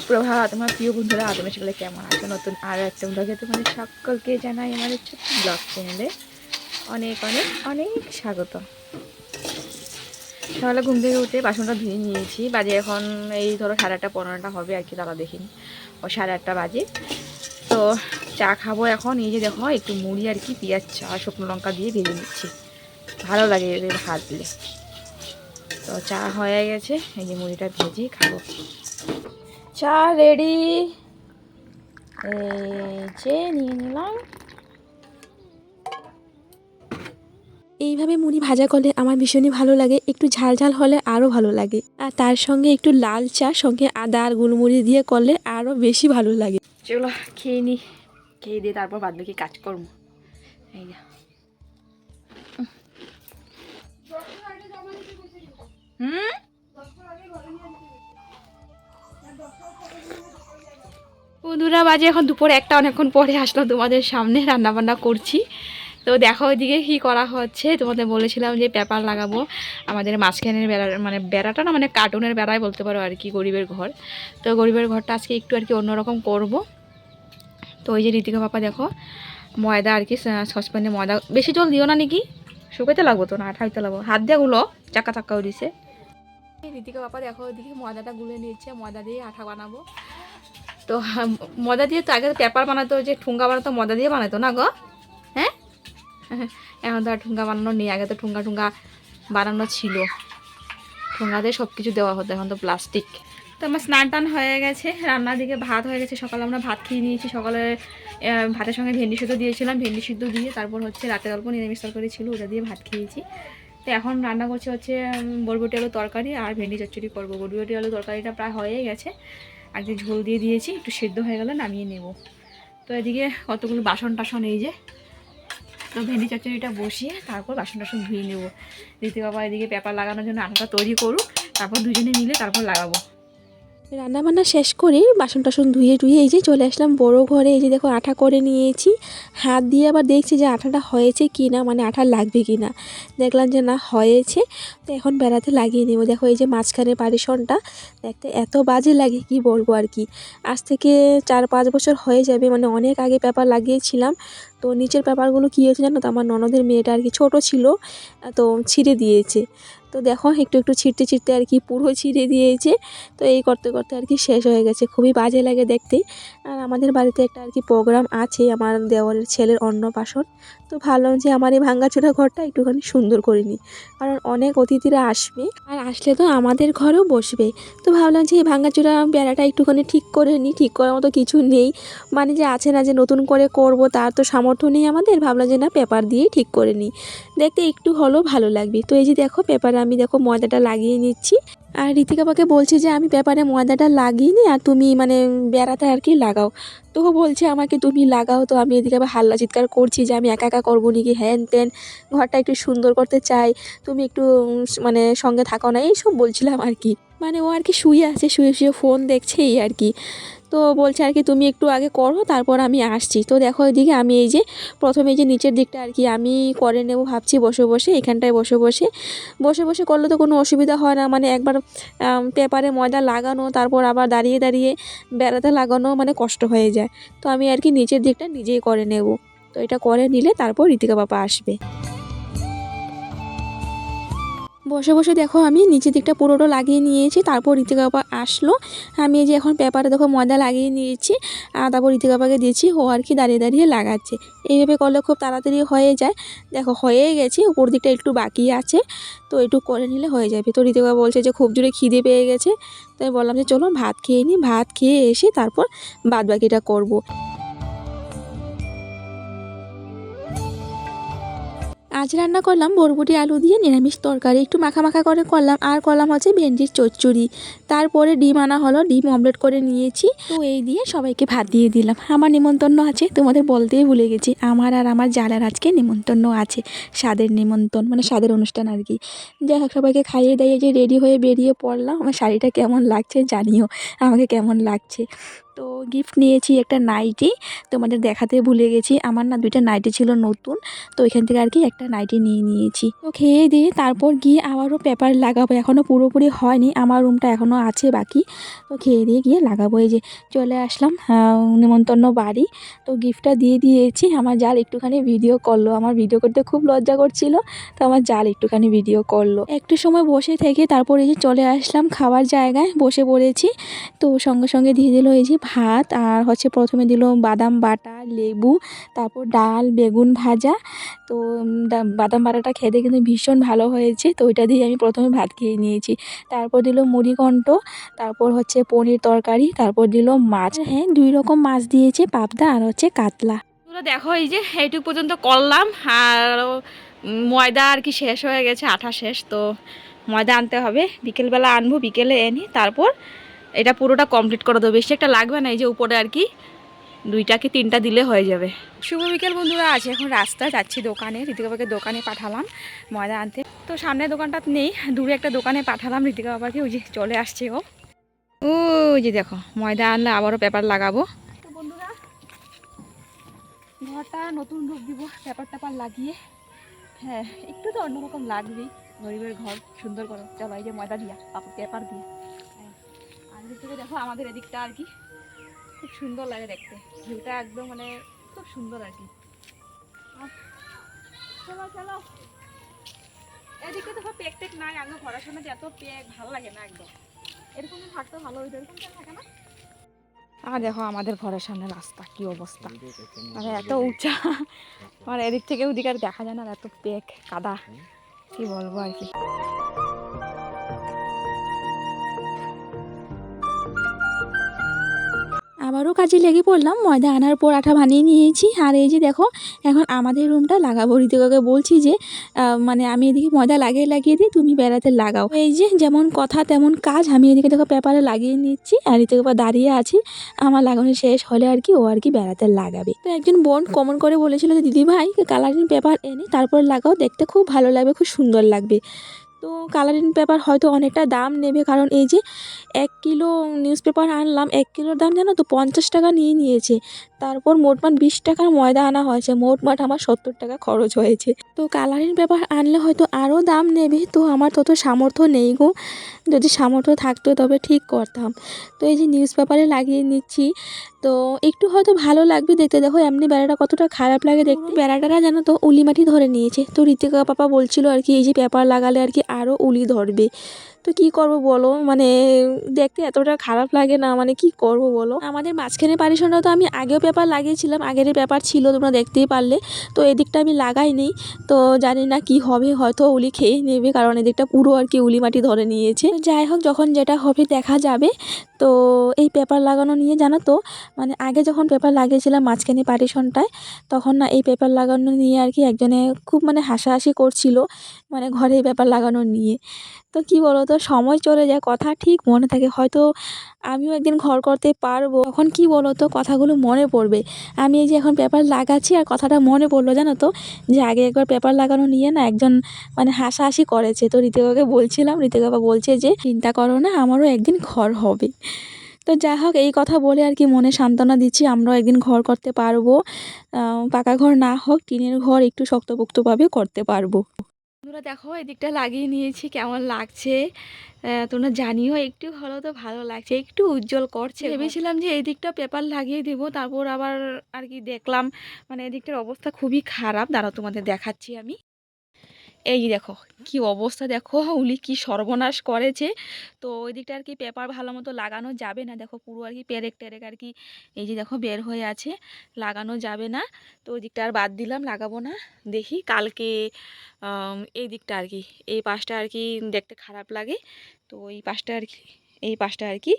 সুপ্রভাত, আমার প্রিয় বন্ধুরা তোমরা সকলে কেমন আছো? নতুন আরও একটা ব্লগে তোমাদের সকলকে জানাই আমার ছোট্ট ব্লগ চ্যানেলে অনেক অনেক অনেক স্বাগত। সকালে ঘুম থেকে উঠে বাসনটা ধুয়ে নিয়েছি। বাজে এখন এই ধরো সাড়ে আটটা পনেরোটা হবে, আর কি তারা দেখিনি। ও সাড়ে আটটা বাজে। তো চা খাব এখন। এই যে দেখো, একটু মুড়ি আর কি, পেঁয়াজ, চা, শুকনো লঙ্কা দিয়ে ভেজে নিচ্ছি। ভালো লাগে ভাত দিলে। তো চা হয়ে গেছে। এই যে মুড়িটা ভেজে খাব। চা রেডি এই যে নিয়ে নিলাম। এইভাবে মুড়ি ভাজা করলে আমার ভীষণই ভালো লাগে। একটু ঝাল ঝাল হলে আরও ভালো লাগে। আর তার সঙ্গে একটু লাল চা সঙ্গে আদা আর গোলমরিচ দিয়ে করলে আরও বেশি ভালো লাগে। সেগুলো খেয়ে নিই খেয়ে দিয়ে তারপর বাদ বাকি কাজ করব এই যে। বন্ধুরা বাজে এখন দুপুর একটা অনেকক্ষণ পরে আসলাম তোমাদের সামনে রান্না বান্না করছি। তো দেখো ওইদিকে কী করা হচ্ছে, তোমাদের বলেছিলাম যে পেপার লাগাবো। আমাদের মাঝখানের বেড়া মানে বেড়াটা না মানে কার্টুনের বেড়াই বলতে পারো আর কি, গরিবের ঘর। তো গরিবের ঘরটা আজকে একটু আর কি অন্যরকম করব। তো ওই যে ঋতিকা পাপা দেখো, ময়দা আর কি সসপ্যানে ময়দা, বেশি জল দিও না নাকি? শুকাইতে লাগবো তো না আঠাইতে লাগবো। হাত দিয়ে গুলো চাকা চাক্কা দিছে। ঋতিকা বাপা দেখো ওইদিকে ময়দাটা গুলে নিচ্ছে, ময়দা দিয়ে আঠা বানাবো। তো হাম, ময়দা দিয়ে তো আগে তো পেপার বানাতো যে ঠুঙ্গা বানাতো ময়দা দিয়ে বানাতো না গো? হ্যাঁ? এখন তো আর ঠুঙ্গা বানানো নেই আগে তো ঠুঙ্গা ঠুঙ্গা বানানো ছিল। ঠুঙ্গা দিয়ে সব কিছু দেওয়া হতো এখন তো প্লাস্টিক। তো আমার স্নান টান হয়ে গেছে রান্নার দিকে ভাত হয়ে গেছে সকালে আমরা ভাত খেয়ে নিয়েছি সকালে ভাতের সঙ্গে ভেন্ডি সিদ্ধ দিয়েছিলাম ভেন্ডি সিদ্ধ দিয়ে তারপর হচ্ছে রাতের অল্প নিরামিষ তরকারি ছিল ওটা দিয়ে ভাত খেয়েছি। তো এখন রান্না করছে হচ্ছে বরবটি আলু তরকারি আর ভেন্ডি চচ্চড়ি করব। বরবটি আলু তরকারিটা প্রায় হয়ে গেছে। যে ঝোল দিয়ে দিয়েছি, একটু সেদ্ধ হয়ে গেলে নামিয়ে নেব। তো এদিকে কতগুলো বাসন টাসন এই যে, তো ভেন্ডি চচ্চড়িটা বসিয়ে তারপর বাসন টাসন ধুয়ে নেব। দিতে বাবা এদিকে পেপার লাগানোর জন্য আটাটা তৈরি করুক, তারপর দুজনে মিলে তারপর লাগাবো। রান্না বান্না শেষ করে বাসন টাসন ধুয়ে টুয়ে এই যে চলে আসলাম বড় ঘরে। এই যে দেখো আঠা করে নিয়েছি। হাত দিয়ে আবার দেখছি যে আঠাটা হয়েছে কি না মানে আঠা লাগবে কি না দেখলাম যে না, হয়েছে। তো এখন বেড়াতে লাগিয়ে নেব দেখো এই যে মাঝখানে পারিশনটা দেখতে এত বাজে লাগে, কি বলব আর কি। আজ থেকে চার পাঁচ বছর হয়ে যাবে মানে অনেক আগে পেপার লাগিয়েছিলাম। তো নিচের পেপারগুলো কী হয়েছে জানো তো? আমার ননদের মেয়েটা আর কি ছোটো ছিল, তো ছিঁড়ে দিয়েছে। তো দেখো, একটু একটু ছিঁড়তে ছিঁড়তে আর কি পুরো ছিঁড়ে দিয়েছে। তো এই করতে করতে আর কি শেষ হয়ে গেছে, খুবই বাজে লাগে দেখতে। আর আমাদের বাড়িতে একটা আর কি প্রোগ্রাম আছে, আমার দেওয়ালের ছেলের অন্নপ্রাশন। তো ভাবলাম যে আমার এই ভাঙ্গাচোরা ঘরটা একটুখানি সুন্দর করে নিই। কারণ অনেক অতিথিরা আসবে আর আসলে তো আমাদের ঘরেও বসবে। তো ভাবলাম যে এই ভাঙ্গাচোরা বেড়াটা একটুখানি ঠিক করে নিই, ঠিক করার মতো কিছু নেই। মানে যে আছে না যে নতুন করে করব তার তো সামর্থ্য নেই আমাদের। ভাবলাম যে না, পেপার দিয়েই ঠিক করে নিই। দেখতে একটু হলেও ভালো লাগবে। তো এই যে দেখো, পেপারে আমি দেখো ময়দাটা লাগিয়ে নিচ্ছি। আর ঋতিকাপাকে বলছি যে, আমি পেপারে ময়দাটা লাগিয়ে নিই আর তুমি মানে বেড়াতে আর কি লাগাও। তো বলছে আমাকে, তুমি লাগাও। তো আমি এদিকে আবার হাল্লা চিৎকার করছি যে, আমি একা একা করব নাকি হ্যান ত্যান, ঘরটা একটু সুন্দর করতে চাই। তুমি একটু মানে সঙ্গে থাকো না। এইসব বলছিলাম আর কি। মানে ও আর কি শুয়ে আছে, শুয়ে শুয়ে ফোন দেখছে এই আর কি। তো বলছে আর কি, তুমি একটু আগে করো, তারপর আমি আসছি। তো দেখো এদিকে আমি এই যে প্রথমে যে নিচের দিকটা আর কি, আমি করে নেব ভাবছি বসে বসে, এখানটায় বসে বসে। বসে বসে করলে তো কোনো অসুবিধা হয় না মানে একবার পেপারে ময়দা লাগানো, তারপর আবার দাঁড়িয়ে দাঁড়িয়ে বেড়াতে লাগানো মানে কষ্ট হয়ে যায়। তো আমি আর কি নিচের দিকটা নিজেই করে নেব। তো এটা করে নিলে তারপর ঋতিকা বাবা আসবে। বসে বসে দেখো আমি নিচের দিকটা পুরোটা লাগিয়ে নিয়েছি, তারপর ঋতিকা বাবা আসলো। আমি এই যে এখন পেপারে দেখো ময়দা লাগিয়ে নিয়েছি, আর তারপর ঋতিকা বাবাকে দিয়েছি, ও আর কি দাঁড়িয়ে দাঁড়িয়ে লাগাচ্ছে। এইভাবে করলে খুব তাড়াতাড়ি হয়ে যায়। দেখো হয়ে গেছে, উপর দিকটা একটু বাকি আছে, তো একটু করে নিলে হয়ে যাবে। তো ঋতিকা বলছে যে খুব জোরে খিদে পেয়ে গেছে, তাই বললাম যে চলো ভাত খেয়ে নিই ভাত খেয়ে এসে তারপর বাদ বাকিটা করব। আজ রান্না করলাম বরবটি আলু দিয়ে নিরামিষ তরকারি। একটু মাখা মাখা করে করলাম। আর করলাম হচ্ছে ভেন্ডির চচ্চড়ি। তারপরে ডিম আনা হলো। ডিম অমলেট করে নিয়েছি। তো এই দিয়ে সবাইকে ভাত দিয়ে দিলাম। আমার নিমন্ত্রণ আছে, তোমাদের বলতেই ভুলে গেছি। আমার আর আমার জালার আজকে নিমন্ত্রণ আছে। স্বাদের নিমন্ত্রণ মানে স্বাদের অনুষ্ঠান আর কি। যাই হোক, সবাইকে খাইয়ে দাইয়ে যে রেডি হয়ে বেরিয়ে পড়লাম। আমার শাড়িটা কেমন লাগছে জানিও। আমাকে কেমন লাগছে। তো গিফট নিয়েছি একটা নাইটি তোমাদের দেখাতে ভুলে গেছি আমার না দুইটা নাইটি ছিল নতুন তো এখান থেকে আর কি একটা নাইটি নিয়ে নিয়েছি। তো খেয়ে দিয়ে তারপর গিয়ে আবারও পেপার লাগাবো এখনও পুরোপুরি হয়নি আমার রুমটা এখনও আছে বাকি তো খেয়ে দিয়ে গিয়ে লাগাবো এই যে চলে আসলাম আহ, নেমন্তন্ন বাড়ি তো গিফটটা দিয়ে দিয়েছি আমার জাল একটুখানি ভিডিও করল আমার ভিডিও করতে খুব লজ্জা করছিল তো আমার জাল একটুখানি ভিডিও করল। একটু সময় বসে থেকে তারপর এই যে চলে আসলাম খাবার জায়গায় বসে পড়েছি তো সঙ্গে সঙ্গে দিয়ে দিল এই যে ভাত আর হচ্ছে প্রথমে দিল বাদাম বাটা, লেবু, তারপর ডাল, বেগুন ভাজা। তো বাদাম বাটাটা খেতে কিন্তু ভীষণ ভালো হয়েছে। তো ওইটা দিয়ে আমি প্রথমে ভাত খেয়ে নিয়েছি। তারপর দিল মুড়িঘণ্ট তারপর হচ্ছে পনির তরকারি, তারপর দিল মাছ। হ্যাঁ দুই রকম মাছ দিয়েছে, পাবদা আর হচ্ছে কাতলা। দেখো, এই যে এইটুকু পর্যন্ত করলাম, আর, ময়দা আর কি শেষ হয়ে গেছে, আঠা শেষ। তো ময়দা আনতে হবে, বিকেলবেলা আনব, বিকেলে এনে, তারপর এটা পুরোটা কমপ্লিট করে দেবো বেশি একটা লাগবে না এই যে উপরে আর কি দুইটা কি তিনটা দিলে হয়ে যাবে। শুভ বিকেল বন্ধুরা আছে এখন রাস্তায় যাচ্ছি দোকানে ঋতিকা বাবাকে দোকানে পাঠালাম ময়দা আনতে। তো সামনে দোকানটা নেই দূরে একটা দোকানে পাঠালাম ঋতিকা বাবাকে ওই যে চলে আসছে ও। ও যে দেখো ময়দা আনলে আবারও পেপার লাগাবো। তো বন্ধুরা ঘরটা নতুন রূপ দিব পেপার টেপার লাগিয়ে। হ্যাঁ একটু তো অন্যরকম লাগবেই গরিবের ঘর সুন্দর করে চলো এই যে ময়দা দিয়া পেপার দিয়ে। এদিক থেকে দেখো আমাদের এদিকটা আর কি। খুব সুন্দর লাগে দেখতে। ভিউটা একদম মানে খুব সুন্দর আর কি। চলো চলো। এদিকে দেখো পেক টেক নাই, আগে যে এত পেক ভালো লাগে না একদম। এরকম থাকতে ভালো হইতো, এরকম থাকে না। আর দেখো আমাদের ঘরের সামনে রাস্তা, কি অবস্থা। মানে এত উঁচা। আমার এদিক থেকে ওদিক আর দেখা যায় না, আর এত পেক কাদা। কি বলব আর কি। আবারও কাজে লেগে পড়লাম। ময়দা আনার পর আঠা বানিয়ে নিয়েছি। আর এই যে দেখো, এখন আমাদের রুমটা লাগাবো। ঋতিকাকে বলছি যে মানে আমি এদিকে ময়দা লাগিয়ে লাগিয়ে দিই, তুমি বেড়াতে লাগাও। এই যে যেমন কথা, তেমন কাজ আমি এদিকে দেখো পেপারে লাগিয়ে নিচ্ছি। আর ঋতিকা দাঁড়িয়ে আছি। আমার লাগানো শেষ হলে আর কি ও আর কি বেড়াতে লাগাবে। তো একজন বোন কমন করে বলেছিল যে দিদি ভাই কালারিং পেপার এনে তারপর লাগাও। দেখতে খুব ভালো লাগবে, খুব সুন্দর লাগবে। তো কালারিং পেপার হয়তো অনেকটা দাম নেবে। কারণ এই যে এক কিলো নিউজ পেপার আনলাম, এক কিলোর দাম জানো তো পঞ্চাশ টাকা নিয়ে নিয়েছে। তারপর মোটমাট বিশ টাকার ময়দা আনা হয়েছে মোটমাট আমার সত্তর টাকা খরচ হয়েছে। তো কালারিং পেপার আনলে হয়তো আরও দাম নেবে। তো আমার তত সামর্থ্য নেই গো। যদি সামর্থ্য থাকতো তবে ঠিক করতাম। তো এই যে নিউজ পেপারে লাগিয়ে নিচ্ছি। তো একটু হয়তো ভালো লাগবে দেখতে। দেখো, এমনি বেড়াটা কতটা খারাপ লাগে দেখতে। বেড়াটারা জানো তো উলি মাটি ধরে নিয়েছে। তো ঋতিকা পাপা বলছিল আর কি, এই যে পেপার লাগালে আর কি আরও উলি ধরবে। তো কি করব বলো? মানে দেখতে এতটা খারাপ লাগে না মানে কি করব বলো? আমাদের মাঝখানে পারিশনটা তো আমি আগেও পেপার লাগিয়েছিলাম, আগের পেপার ছিল, তোমরা দেখতেই পারলে। তো এদিকটা আমি লাগাইনি তো জানি না কি হবে, হয়তো উলি খেয়ে নেবে, কারণ এদিকটা পুরো আর কি উলি মাটি ধরে নিয়েছে। যাই হোক, যখন যেটা হবে দেখা যাবে। তো এই পেপার লাগানো নিয়ে জানো তো মানে আগে যখন পেপার লাগিয়েছিলাম মাঝখানে পারিশনটায় তখন না এই পেপার লাগানো নিয়ে আর কি একজনে খুব মানে হাসাহাসি করছিল মানে ঘরে এই পেপার লাগানো নিয়ে। তো কি বলো তো সময় চলে যায়, কথা ঠিক মনে থাকে। হয়তো আমিও একদিন ঘর করতে পারব, তখন কি বলো তো কথাগুলো মনে পড়বে। আমি এই যে এখন পেপার লাগাচ্ছি আর কথাটা মনে পড়ল, জানো তো? যে আগে একবার পেপার লাগানো নিয়ে না একজন মানে হাসাহাসি করেছে। তো ঋতিকাকে বলছিলাম ঋতিকা বাবা বলছে যে, চিন্তা করো না, আমারও একদিন ঘর হবে। তো যাই হোক এই কথা বলে আর কি মনে সান্ত্বনা দিচ্ছি আমরাও একদিন ঘর করতে পারব। পাকা ঘর না হোক টিনের ঘর একটু শক্তপোক্তভাবে করতে পারব। বন্ধুরা দেখো এদিকটা লাগিয়ে নিয়েছি কেমন লাগছে? তোমরা জানিও একটু হলো তো ভালো লাগছে একটু উজ্জ্বল করছে। ভেবেছিলাম যে এই দিকটা পেপার লাগিয়ে দেবো তারপর আবার আর কি দেখলাম মানে এদিকটার অবস্থা খুবই খারাপ। দাঁড়াও তোমাদের দেখাচ্ছি আমি। এই দেখো, কি অবস্থা দেখো, উলি কি সর্বনাশ করেছে। তো ওই দিকটা আর কি পেপার ভালো মতো লাগানো যাবে না। দেখো পুরো আর কি পেরেক টেরেক আর কি এই যে দেখো বের হয়ে আছে, লাগানো যাবে না। তো ওই দিকটা আর বাদ দিলাম, লাগাবো না। দেখি কালকে এই দিকটা আর কি, এই পাশটা আর কি দেখতে খারাপ লাগে। তো এই পাশটা আর কি, এই পাশটা আর কি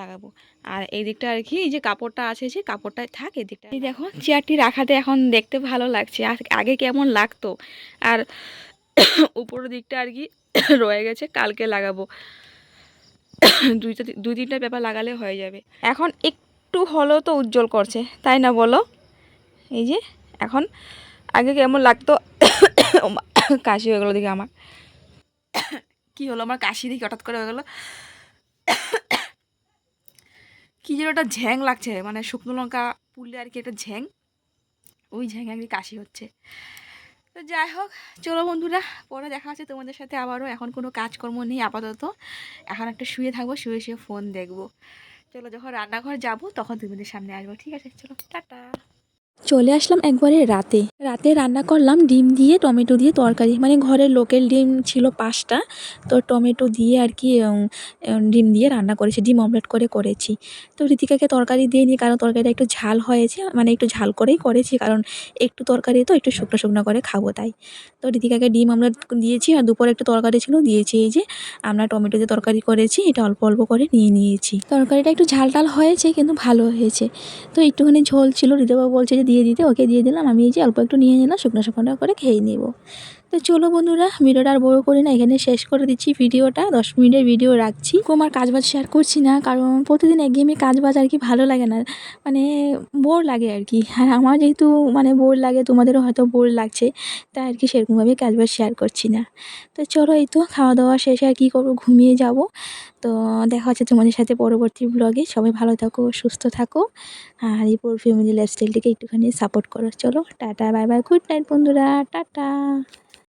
লাগাবো। আর এই দিকটা আর কি, এই যে কাপড়টা আছে যে কাপড়টা থাক এই দিকটা। এই দেখো, চেয়ারটি রাখাতে এখন দেখতে ভালো লাগছে। আগে কেমন লাগতো। আর উপরের দিকটা আর কি রয়ে গেছে, কালকে লাগাবো। দুইটা দুই তিনটা পেপার লাগালে হয়ে যাবে। এখন একটু হলেও তো উজ্জ্বল করছে, তাই না বলো? এই যে, এখন আগে কেমন লাগতো? কাশি হয়ে গেলো দিকে আমার। কি হলো? আমার কাশি দেখি হঠাৎ করে হয়ে গেলো। কী যেন ওটা ঝ্যাং লাগছে মানে শুকনো লঙ্কা পুড়লে আর কি একটা ঝ্যাং। ওই ঝ্যাং আর কি কাশি হচ্ছে। তো যাই হোক, চলো বন্ধুরা, পরে দেখা আছে তোমাদের সাথে আবারও। এখন কোনো কাজকর্ম নেই, আপাতত। এখন একটা শুয়ে থাকব, শুয়ে শুয়ে ফোন দেখব। চলো যখন রান্নাঘর যাব, তখন তোমাদের সামনে আসব। ঠিক আছে, চলো, টাটা। চলে আসলাম একবারে রাতে। রাতে রান্না করলাম, ডিম দিয়ে টমেটো দিয়ে তরকারি। মানে ঘরের লোকেল ডিম ছিল পাঁচটা, তো টমেটো দিয়ে আর কি ডিম দিয়ে রান্না করেছি, ডিম অমলেট করে করেছি। তো রীতিকাকে তরকারি দিয়ে নিই কারণ তরকারিটা একটু ঝাল হয়েছে মানে একটু ঝাল করেই করেছি, কারণ একটু তরকারি তো একটু শুকনো শুকনো করে খাব তাই। তো রীতিকাকে ডিম অমলেট দিয়েছি, আর দুপুরে একটু তরকারি ছিল, দিয়েছি এই যে, আমরা টমেটো দিয়ে তরকারি করেছি, এটা অল্প অল্প করে নিয়ে নিয়েছি। তরকারিটা একটু ঝাল টাল হয়েছে, কিন্তু ভালো হয়েছে। তো একটুখানি ঝোল ছিল, ঋতুবাবু বলছে যে দিয়ে দিতে, ওকে দিয়ে দিলাম, আমি এই যে অল্প নিয়ে নিলাম শুকনো শুকনো করে খেয়ে নেব। তো চলো বন্ধুরা, ভিডিওটা আর বড়ো করি না, এখানে শেষ করে দিচ্ছি ভিডিওটা। দশ মিনিটের ভিডিও রাখছি। আমার কাজ বাজ শেয়ার করছি না, কারণ প্রতিদিন একঘেয়েমি কাজ বাজ আর কি ভালো লাগে না। মানে বোর লাগে আর কি। আর আমার যেহেতু মানে বোর লাগে, তোমাদেরও হয়তো বোর লাগছে, তাই আর কি সেরকমভাবে কাজ বাজ শেয়ার করছি না। তো চলো এই তো খাওয়া দাওয়া শেষে, আর কী করব? ঘুমিয়ে যাব। তো দেখা হচ্ছে তোমাদের সাথে পরবর্তী ব্লগে সবাই ভালো থাকো, সুস্থ থাকো। আর এই পুরো ফ্যামিলি লাইফস্টাইলটিকে একটুখানি সাপোর্ট করো। চলো, tata bye bye good night বন্ধুরা, টাটা।